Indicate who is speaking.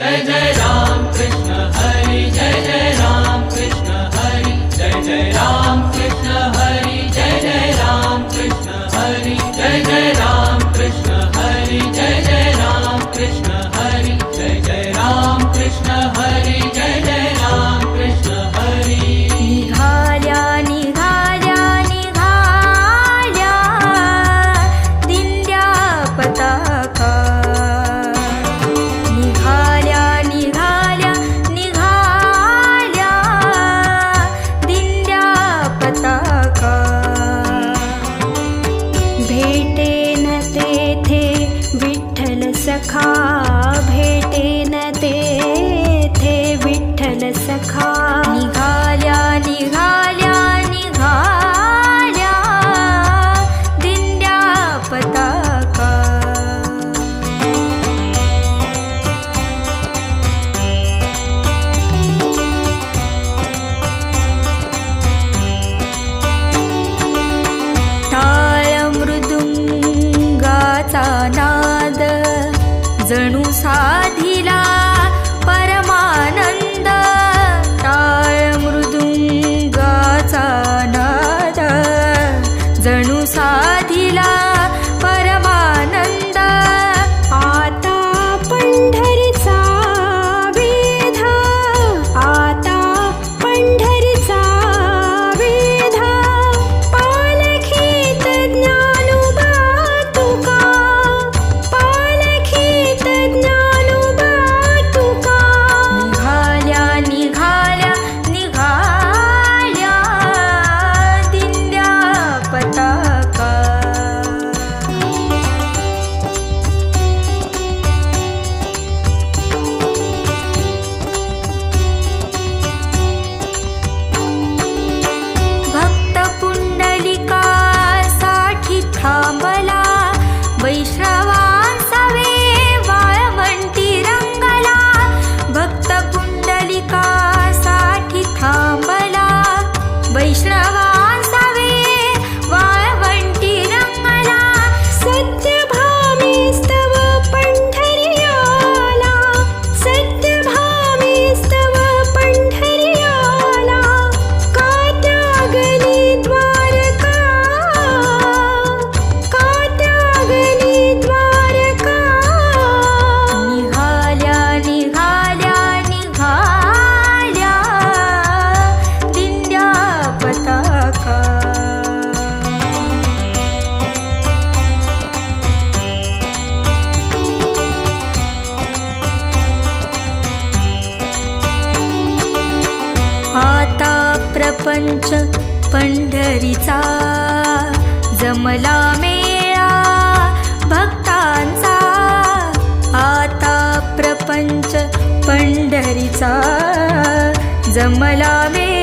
Speaker 1: Hey. Jai सखा भेटेन न थे विठ्ठल सखा. पंच पंढरीचा जमला मेळा भक्तांचा. आता प्रपंच पंढरीचा जमला मेळा.